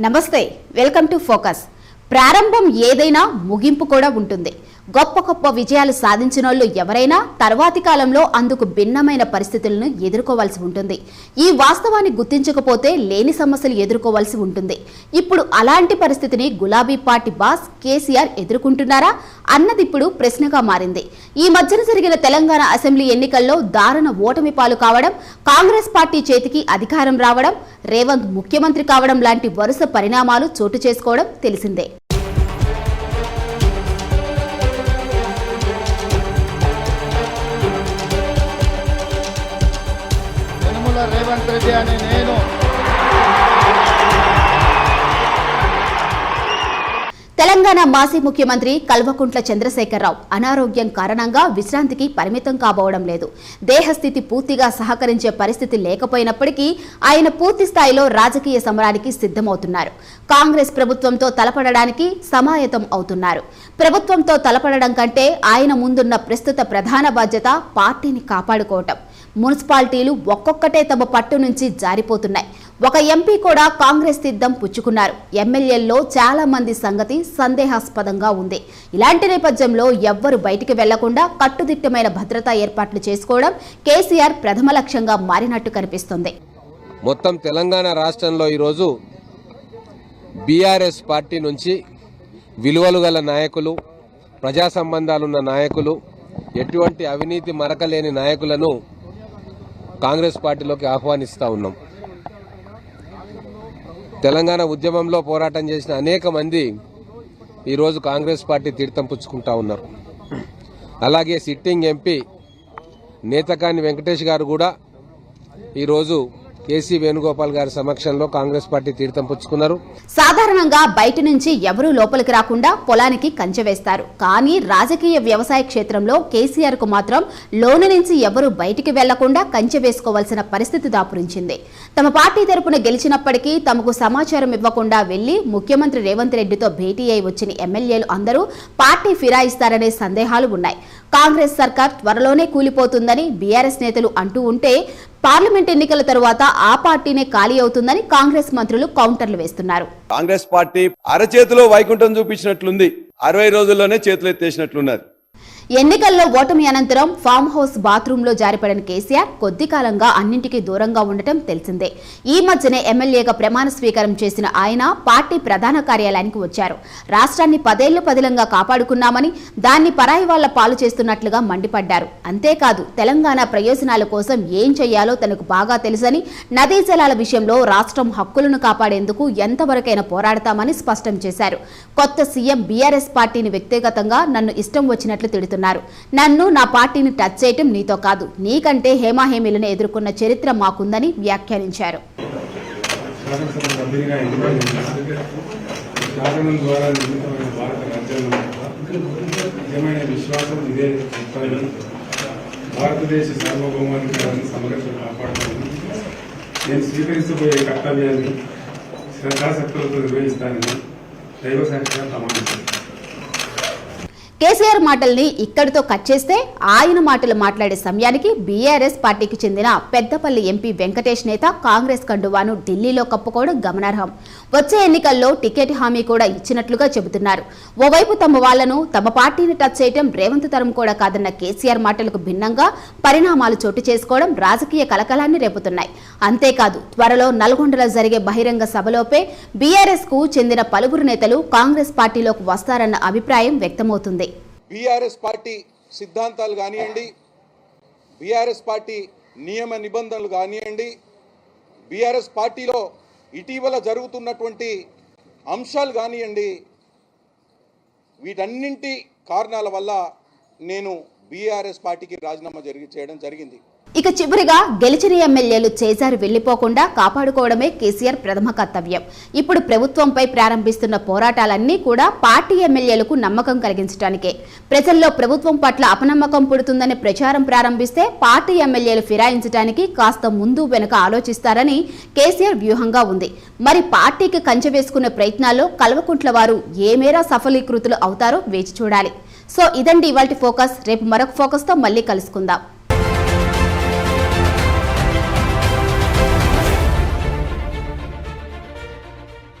నమస్తే welcome to focus. ప్రారంభం ఏదైనా ముగింపు కూడా ఉంటుంది. గొప్ప గొప్ప విజయాలు సాధించిన వాళ్ళు ఎవరైనా తర్వాతి కాలంలో అందుకు భిన్నమైన పరిస్థితులను ఎదుర్కోవాల్సి ఉంటుంది. ఈ వాస్తవాన్ని గుర్తించకపోతే లేని సమస్యలు ఎదుర్కోవాల్సి ఉంటుంది. ఇప్పుడు అలాంటి పరిస్థితిని గులాబీ పార్టీ బాస్ కేసీఆర్ ఎదుర్కొంటున్నారా? అన్నది ఇప్పుడు ప్రశ్నగా మారింది. ఈ మధ్యన జరిగిన తెలంగాణ అసెంబ్లీ ఎన్నికల్లో దారుణ ఓటమి పాలు కావడం కాంగ్రెస్ పార్టీ చేతికి అధికారం రావడం రేవంత్ ముఖ్యమంత్రి కావడం లాంటి వరుస పరిణామాలు చోటు చేసుకోవడం తెలిసిందే. యనుమల రేవంత్ రెడ్డి అని నేను. తెలంగాణ మాజీ ముఖ్యమంత్రి కల్వకుంట్ల చంద్రశేఖరరావు అనారోగ్యం కారణంగా విశ్రాంతికి పరిమితం కాబోవడం లేదు. దేహస్థితి పూర్తిగా సహకరించే పరిస్థితి లేకపోయినప్పటికీ ఆయన పూర్తి స్థాయిలో రాజకీయ సమరానికి సిద్ధమవుతున్నారు. కాంగ్రెస్ ప్రభుత్వంతో తలపడడానికి సమాయత్తం అవుతున్నారు. ప్రభుత్వంతో తలపడడం కంటే ఆయన ముందున్న ప్రస్తుత ప్రధాన బాధ్యత పార్టీని కాపాడుకోవటం. మున్సిపాలిటీలు ఒక్కొక్కటే తమ పట్టు నుంచి జారిపోతున్నాయి. ఒక ఎంపీ కూడా కాంగ్రెస్ సిద్ధం పుచ్చుకున్నారు. ఎమ్మెల్యేల్లో చాలా మంది సంగతి సందేహాస్పదంగా ఉంది. ఇలాంటి నేపథ్యంలో ఎవ్వరు బయటికి వెళ్ళకుండా కట్టుదిట్టమైన భద్రతా ఏర్పాట్లు చేసుకోవడం కేసీఆర్ ప్రథమ లక్ష్యంగా మారినట్టు కనిపిస్తుంది. మొత్తం తెలంగాణ రాష్ట్రంలో ఈరోజు బీఆర్ఎస్ పార్టీ నుంచి విలువలు గల నాయకులు ప్రజా సంబంధాలున్న నాయకులు ఎటువంటి అవినీతి మరకలేని నాయకులను కాంగ్రెస్ పార్టీలోకి ఆహ్వానిస్తూ ఉన్నాం. తెలంగాణ ఉద్యమంలో పోరాటం చేసిన అనేక మంది ఈరోజు కాంగ్రెస్ పార్టీ తీర్థం పుచ్చుకుంటా ఉన్నారు. అలాగే సిట్టింగ్ ఎంపీ నేతకాని వెంకటేష్ గారు కూడా ఈరోజు కేసీ వేణుగోపాల్ గారి సమక్షంలో కాంగ్రెస్ పార్టీ తీర్థం పుచ్చుకున్నారు. సాధారణంగా బయట నుంచి ఎవరూ లోపలికి రాకుండా పొలానికి కంచె వేస్తారు. కానీ రాజకీయ వ్యవసాయ క్షేత్రంలో కేసీఆర్కు మాత్రం లోను నుంచి ఎవరూ బయటికి వెళ్ళకుండా కంచె వేసుకోవాల్సిన పరిస్థితి దాపురించింది. తమ పార్టీ తరపున గెలిచినప్పటికీ తమకు సమాచారం ఇవ్వకుండా వెళ్ళి ముఖ్యమంత్రి రేవంత్ రెడ్డితో భేటీ అయి వచ్చిన ఎమ్మెల్యేలు అందరూ పార్టీ ఫిరాయిస్తారనే సందేహాలు ఉన్నాయి. కాంగ్రెస్ సర్కార్ త్వరలోనే కూలిపోతుందని బీఆర్ఎస్ నేతలు అంటూ ఉంటే పార్లమెంట్ ఎన్నికల తర్వాత ఆ పార్టీనే ఖాళీ అవుతుందని కాంగ్రెస్ మంత్రులు కౌంటర్లు వేస్తున్నారు. కాంగ్రెస్ పార్టీ అరచేతిలో వైకుంఠం చూపించినట్లుంది. అరవై రోజుల్లోనే చేతులు ఎత్తేసినట్లున్నది ఎన్నికల్లో ఓటమి అనంతరం ఫామ్ హౌస్ బాత్రూంలో జారిపడిన కేసీఆర్ కొద్ది కాలంగా అన్నింటికీ దూరంగా ఉండటం తెలిసిందే. ఈ మధ్యనే ఎమ్మెల్యేగా ప్రమాణ స్వీకారం చేసిన ఆయన పార్టీ ప్రధాన కార్యాలయానికి వచ్చారు. రాష్ట్రాన్ని పదేళ్ళు పదిలంగా కాపాడుకున్నామని దాన్ని పరాయి వాళ్ళ పాలు చేస్తున్నట్లుగా మండిపడ్డారు. అంతేకాదు తెలంగాణ ప్రయోజనాల కోసం ఏం చేయాలో తనకు బాగా తెలుసని నదీ జలాల విషయంలో రాష్ట్రం హక్కులను కాపాడేందుకు ఎంతవరకైనా పోరాడతామని స్పష్టం చేశారు. కొత్త సీఎం బీఆర్ఎస్ పార్టీని వ్యక్తిగతంగా నన్ను ఇష్టం వచ్చినట్లు తిడుతున్నారు. నన్ను నా పార్టీని టచ్ చేయటం నీతో కాదు. నీకంటే హేమాహేమీలను ఎదుర్కొన్న చరిత్ర మాకుందని వ్యాఖ్యానించారు. శాసనసభ సభ్యునిగా ఎన్నికైన శాసనం ద్వారా భారతదేశ సార్వభౌమాధికారాన్ని సమగ్రత కాపాడుతానని నేను స్వీకరించబోయే కర్తవ్యాన్ని శ్రద్ధాశక్తులతో నిర్వహిస్తానని దైవ సహకారం ప్రమాణం కేసీఆర్ మాటల్ని ఇక్కడితో కట్ చేస్తే ఆయన మాటలు మాట్లాడే సమయానికి బీఆర్ఎస్ పార్టీకి చెందిన పెద్దపల్లి ఎంపీ వెంకటేష్ నేత కాంగ్రెస్ కండువాను ఢిల్లీలో కప్పుకోవడం గమనార్హం. వచ్చే ఎన్నికల్లో టికెట్ హామీ కూడా ఇచ్చినట్లుగా చెబుతున్నారు. ఓవైపు తమ వాళ్ళను తమ పార్టీని టచ్ చేయడం రేవంత్ తరం కూడా కాదన్న కేసీఆర్ మాటలకు భిన్నంగా పరిణామాలు చోటు చేసుకోవడం రాజకీయ కలకలాన్ని రేపుతున్నాయి. అంతేకాదు త్వరలో నల్గొండలో జరిగే బహిరంగ సభలోపే బీఆర్ఎస్కు చెందిన పలువురు నేతలు కాంగ్రెస్ పార్టీలోకి వస్తారన్న అభిప్రాయం వ్యక్తమవుతుంది. బీఆర్ఎస్ పార్టీ సిద్ధాంతాలు కానివ్వండి బీఆర్ఎస్ పార్టీ నియమ నిబంధనలు కానివ్వండి బీఆర్ఎస్ పార్టీలో ఇటీవల జరుగుతున్నటువంటి అంశాలు కానివ్వండి వీటన్నింటి కారణాల వల్ల నేను బీఆర్ఎస్ పార్టీకి రాజీనామా జరిగి చేయడం జరిగింది. ఇక చివరిగా గెలిచిన ఎమ్మెల్యేలు చేజారు వెళ్ళిపోకుండా కాపాడుకోవడమే కేసీఆర్ ప్రథమ కర్తవ్యం. ఇప్పుడు ప్రభుత్వంపై ప్రారంభిస్తున్న పోరాటాలన్నీ కూడా పార్టీ ఎమ్మెల్యేలకు నమ్మకం కలిగించడానికే ప్రజల్లో ప్రభుత్వం పట్ల అపనమ్మకం పుడుతుందని ప్రచారం ప్రారంభిస్తే పార్టీ ఎమ్మెల్యేలు ఫిరాయించడానికి కాస్త ముందు వెనుక ఆలోచిస్తారని కేసీఆర్ వ్యూహంగా ఉంది. మరి పార్టీకి కంచె వేసుకునే ప్రయత్నాల్లో కల్వకుంట్ల వారు ఏ మేర సఫలీకృతులు అవుతారో వేచి చూడాలి. సో ఇదండి ఇవాల్టి ఫోకస్. రేపు మరొక ఫోకస్తో మళ్ళీ కలుసుకుందాం.